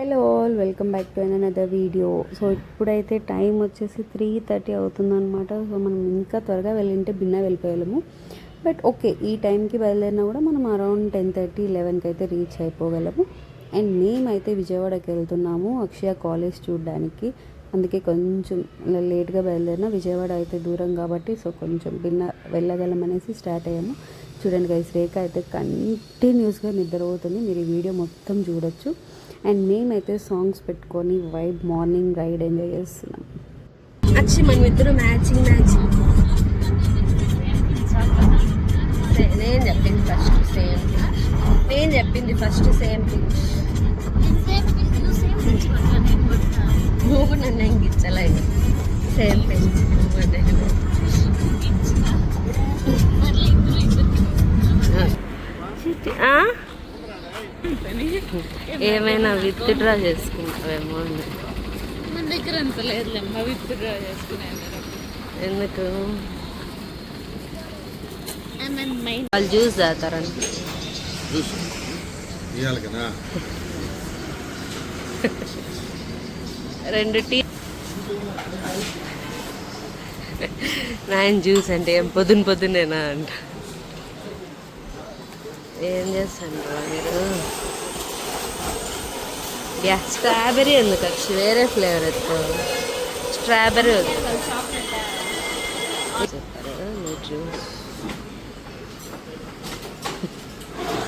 Hello all welcome back to another video so ఇప్పుడైతే time వచ్చేసి three thirty అవుతుందన్నమాట. So మనం ఇంకా త్వరగా వెళ్ళింటే భిన్న వెళ్ళిపోయాము బట్ ఓకే ఈ టైంకి బయలుదేరినా కూడా మనం అరౌండ్ టెన్ థర్టీ లెవెన్కి అయితే రీచ్ అయిపోగలము. అండ్ మేమైతే విజయవాడకి వెళ్తున్నాము అక్షయ కాలేజ్ చూడడానికి. అందుకే కొంచెం లేట్గా బయలుదేరిన విజయవాడ అయితే దూరం కాబట్టి సో కొంచెం భిన్న వెళ్ళగలం అనేసి స్టార్ట్ అయ్యాము. చూడండి గైస్ రేఖ అయితే కంటిన్యూస్గా నిద్రపోతుంది. మీరు ఈ వీడియో మొత్తం చూడొచ్చు. అండ్ మేమైతే సాంగ్స్ పెట్టుకొని వైబ్ మార్నింగ్ రైడ్ ఎంజాయ్ చేస్తున్నాం. అచ్చి మనం ఇద్దరు మ్యాచింగ్ మ్యాచింగ్ నేను చెప్పింది ఫస్ట్ సేమ్ నేను చెప్పింది ఫస్ట్ సేమ్ నువ్వు నన్ను ఎంగిచ్చలేదు సేమ్ ఏమైనా విత్ డ్రా చేసుకుంటావేమో అని. మన దగ్గర అంత లేదులేమ్మా విత్ డ్రా చేసుకునే ఎందుకు? వాళ్ళు జ్యూస్ తాగుతారని. జ్యూస్? ఇవ్వాలి కదా. రెండు టీ నాయన జ్యూస్ అంటే ఏం పొద్దున పొద్దునేనా అంట. ఏం చేస్తాను మీరు? యా స్ట్రాబెరీ ఎందుకు అక్షి వేరే ఫ్లేవర్ ఎత్తు. స్ట్రాబెరీ వద్దు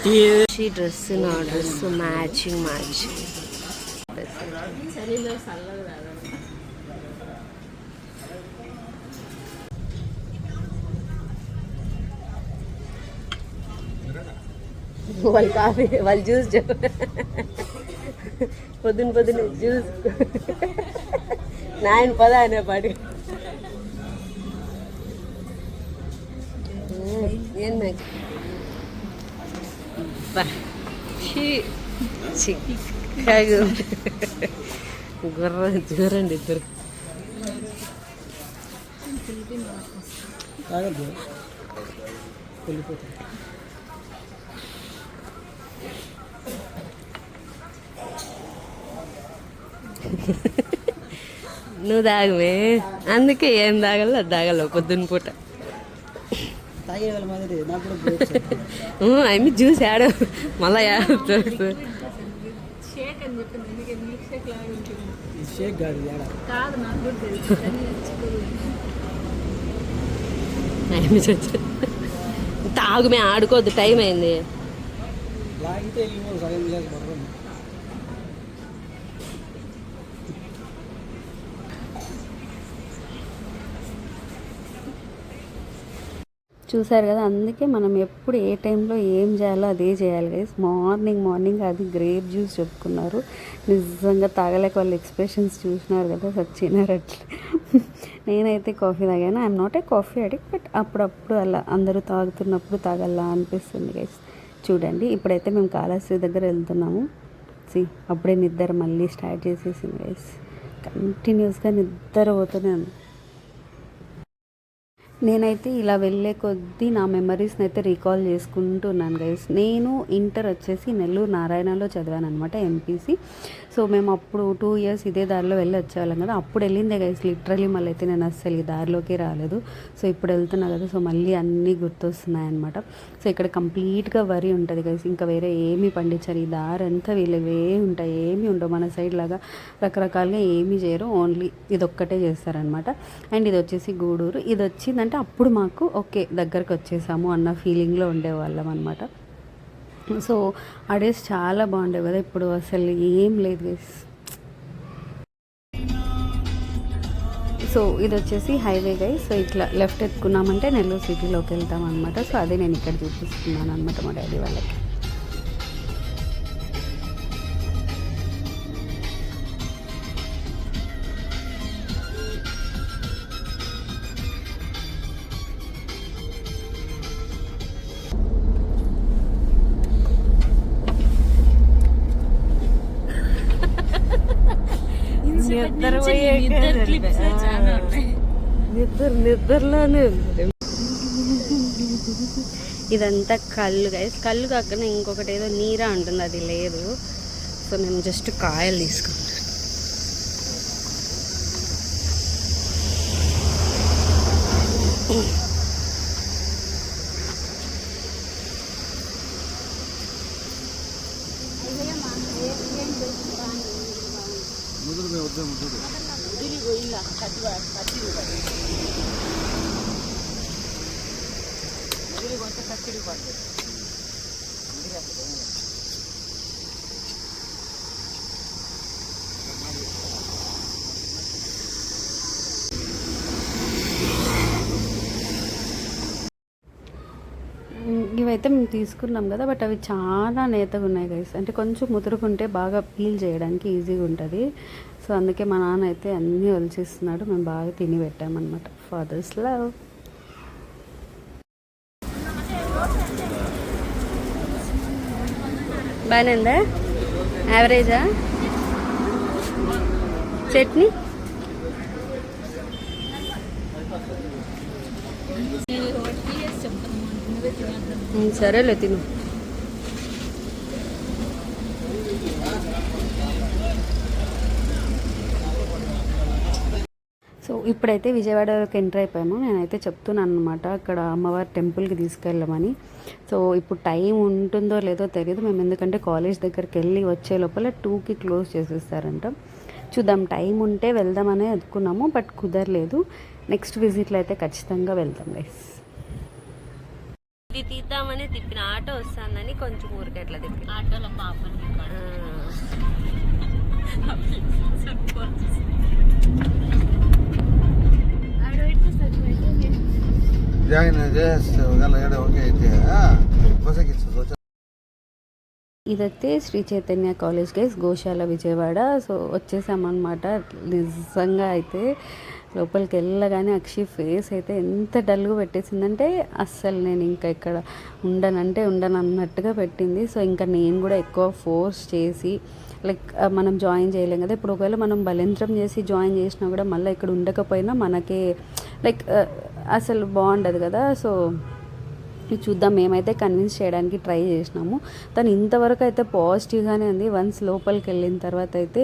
జ్యూస్ ఈ డ్రెస్ నా డ్రెస్ మ్యాచింగ్ మ్యాచింగ్ వాళ్ళు కాఫీ వాళ్ళు జ్యూస్ పొద్దున పొద్దున జ్యూస్ నాయన పద అనే పాడి ఏం ఛీ, గుర్ర చూరండి ఇద్దరు. నువ్వు తాగమే అందుకే ఏం తాగల అది తాగల పొద్దున్న పూట. అమ్మి జ్యూస్ ఆడ మళ్ళా దొరుకుతుంది తాగుమే ఆడుకోవద్దు టైం అయింది. లాగితే వెళ్ళిపో సగం గ్లాస్ పడతాం చూసారు కదా అందుకే మనం ఎప్పుడు ఏ టైంలో ఏం చేయాలో అదే చేయాలి గైస్ మార్నింగ్ మార్నింగ్ అది గ్రేప్ జ్యూస్ చెప్పుకున్నారు. నిజంగా తాగలేక వాళ్ళ ఎక్స్ప్రెషన్స్ చూసినారు కదా సచ్చినారు అట్లా. నేనైతే కాఫీ తాగాను. I'm not a coffee addict but అప్పుడప్పుడు అలా అందరూ తాగుతున్నప్పుడు తాగల్లా అనిపిస్తుంది గైస్ చూడండి ఇప్పుడైతే మేము కాళహస్తి దగ్గర వెళ్తున్నాము. సి అప్పుడే నిద్ర మళ్ళీ స్టార్ట్ చేసేసింది గైస్ కంటిన్యూస్గా నిద్ర పోతూనే ఉంది. నేనైతే ఇలా వెళ్ళే కొద్దీ నా మెమరీస్ని అయితే రీకాల్ చేసుకుంటున్నాను గైస్ నేను ఇంటర్ వచ్చేసి నెల్లూరు నారాయణలో చదివాను అనమాట ఎంపీసీ సో మేము అప్పుడు టూ ఇయర్స్ ఇదే దారిలో వెళ్ళి వచ్చేవాళ్ళం కదా. అప్పుడు వెళ్ళిందే గైస్ లిటరలీ మళ్ళీ అయితే నేను అస్సలు ఈ దారిలోకి రాలేదు. సో ఇప్పుడు వెళ్తున్నా కదా సో మళ్ళీ అన్నీ గుర్తొస్తున్నాయి అనమాట సో ఇక్కడ కంప్లీట్గా వరి ఉంటుంది గైస్ ఇంకా వేరే ఏమీ పండించారు. ఈ దారి అంతా వీళ్ళవే ఉంటాయి. ఏమీ ఉండవు. మన సైడ్ లాగా రకరకాలుగా ఏమీ చేయరు. ఓన్లీ ఇది ఒక్కటే చేస్తారనమాట అండ్ ఇది వచ్చేసి గూడూరు. ఇది వచ్చిందంటే అప్పుడు మాకు ఓకే దగ్గరకు వచ్చేసాము అన్న ఫీలింగ్లో ఉండేవాళ్ళం అనమాట సో ఆ డేస్ చాలా బాగుండేవి కదా ఇప్పుడు అసలు ఏం లేదు గైస్ సో ఇది వచ్చేసి హైవే గై సో ఇట్లా లెఫ్ట్ ఎత్తుకున్నామంటే నెల్లూరు సిటీలోకి వెళ్తాం అనమాట సో అదే నేను ఇక్కడ చూపిస్తున్నాను అనమాట మా డాడీ వాళ్ళకి. నిద్ర నిద్రలోనే ఉంది. ఇదంతా కళ్ళు గైస్ కళ్ళు కాకుండా ఇంకొకటి ఏదో నీరా ఉంటుంది అది లేదు. సో నేను జస్ట్ కాయలు తీసుకున్నాను ముదురు మేము వద్దాం ముదురు ఇవైతే మేము తీసుకున్నాం కదా బట్ అవి చాలా నేతగా ఉన్నాయి గైస్ అంటే కొంచెం ముదురుకుంటే బాగా పీల్ చేయడానికి ఈజీగా ఉంటుంది. సో అందుకే మా నాన్న అయితే అన్నీ వలిచిస్తున్నాడు మేము బాగా తిని పెట్టామన్నమాట. ఫాదర్స్ లవ్ బాగానే ఉందా? యావరేజా చట్నీ? సరేలే తిను. సో ఇప్పుడైతే విజయవాడలోకి ఎంటర్ అయిపోయాము. నేనైతే చెప్తున్నాను అనమాట అక్కడ అమ్మవారి టెంపుల్కి తీసుకెళ్ళమని. సో ఇప్పుడు టైం ఉంటుందో లేదో తెలియదు. మేము ఎందుకంటే కాలేజ్ దగ్గరికి వెళ్ళి వచ్చే లోపల టూకి క్లోజ్ చేసేస్తారంట. చూద్దాం టైం ఉంటే వెళ్దామని అనుకున్నాము బట్ కుదరలేదు. నెక్స్ట్ విజిట్లో అయితే ఖచ్చితంగా వెళ్దాం గైస్ ఇది తీద్దామని తిప్పిన. ఆటో వస్తుందని కొంచెం ఊరికి తిప్పిన. ఆటోలో పాపని జాయిన్ చేస్తే ఏదో ఓకే అయితే ఇదైతే శ్రీ చైతన్య కాలేజ్ గైస్ గోశాల విజయవాడ. సో వచ్చేసామన్నమాట. నిజంగా అయితే లోపలికి వెళ్ళగానే అక్షి ఫేస్ అయితే ఎంత డల్గా పెట్టేసిందంటే అస్సలు నేను ఇంకా ఇక్కడ ఉండనంటే ఉండను అన్నట్టుగా పెట్టింది. సో ఇంకా నేను కూడా ఎక్కువ ఫోర్స్ చేసి లైక్ మనం జాయిన్ చేయలేం కదా. ఇప్పుడు ఒకవేళ మనం బలయంత్రం చేసి జాయిన్ చేసినా కూడా మళ్ళీ ఇక్కడ ఉండకపోయినా మనకే లైక్ అసలు బాగుండదు కదా సో చూద్దాం మేమైతే కన్విన్స్ చేయడానికి ట్రై చేసినాము. తను ఇంతవరకు అయితే పాజిటివ్గానే ఉంది. వన్స్ లోపలికి వెళ్ళిన తర్వాత అయితే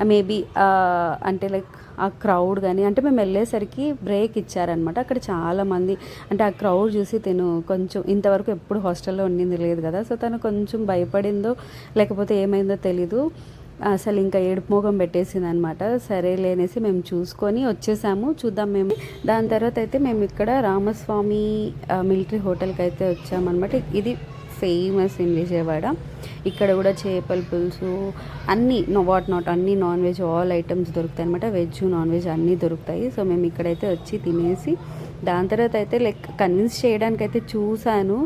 uh, మేబీ uh, అంటే లైక్ ఆ క్రౌడ్ కానీ అంటే మేము వెళ్ళేసరికి బ్రేక్ ఇచ్చారనమాట అక్కడ చాలామంది అంటే ఆ క్రౌడ్ చూసి తను కొంచెం ఇంతవరకు ఎప్పుడు హాస్టల్లో ఉండింది లేదు కదా సో తను కొంచెం భయపడిందో లేకపోతే ఏమైందో తెలీదు. అసలు ఇంకా ఏడుపు మోగం పెట్టేసింది అనమాట సరేలే అనేసి మేము చూసుకొని వచ్చేసాము. చూద్దాం మేము దాని తర్వాత అయితే మేము ఇక్కడ రామస్వామి మిలిటరీ హోటల్కి అయితే వచ్చామన్నమాట ఇది ఫేమస్ ఇన్ విజయవాడ. ఇక్కడ కూడా చేపల పులుసు అన్నీ నో వాట్ నాట్ అన్ని నాన్ వెజ్ ఆల్ ఐటమ్స్ దొరుకుతాయి అనమాట వెజ్ నాన్ వెజ్ అన్నీ దొరుకుతాయి. సో మేము ఇక్కడైతే వచ్చి తినేసి దాని తర్వాత అయితే లైక్ కన్విన్స్ చేయడానికి అయితే చూశాను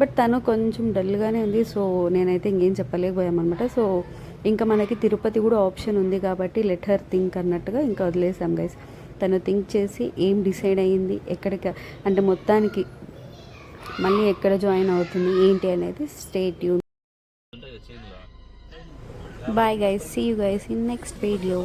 బట్ తను కొంచెం డల్గానే ఉంది. సో నేనైతే ఇంకేం చెప్పలేకపోయామన్నమాట సో ఇంకా మనకి తిరుపతి కూడా ఆప్షన్ ఉంది కాబట్టి లెట్ హర్ థింక్ అన్నట్టుగా ఇంకా వదిలేసాం గైస్ తను థింక్ చేసి ఏం డిసైడ్ అయ్యింది ఎక్కడికి అంటే మొత్తానికి మళ్ళీ ఎక్కడ జాయిన్ అవుతుంది ఏంటి అనేది state you bye guys see you guys in next video